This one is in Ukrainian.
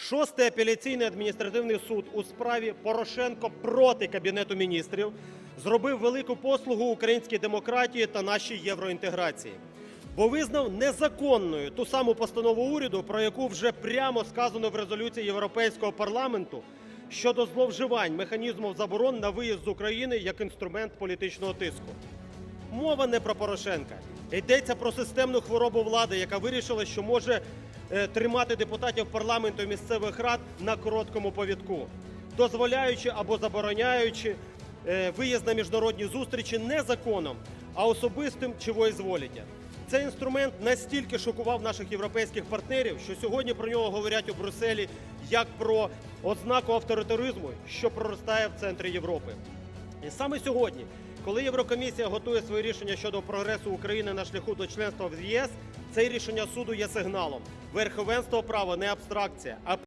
Шостий апеляційний адміністративний суд у справі Порошенко проти Кабінету міністрів зробив велику послугу українській демократії та нашій євроінтеграції, бо визнав незаконною ту саму постанову уряду, про яку вже прямо сказано в резолюції Європейського парламенту щодо зловживань механізмів заборон на виїзд з України як інструмент політичного тиску. Мова не про Порошенка. Йдеться про системну хворобу влади, яка вирішила, що може е, тримати депутатів парламенту і місцевих рад на короткому повідку, дозволяючи або забороняючи е, виїзд на міжнародні зустрічі не законом, а особистим чи воєзволіття. Цей інструмент настільки шокував наших європейських партнерів, що сьогодні про нього говорять у Брюсселі як про ознаку авторитаризму, що проростає в центрі Європи. І саме сьогодні, коли Єврокомісія готує своє рішення щодо прогресу України на шляху до членства в ЄС, це рішення суду є сигналом. Верховенство права не абстракція, а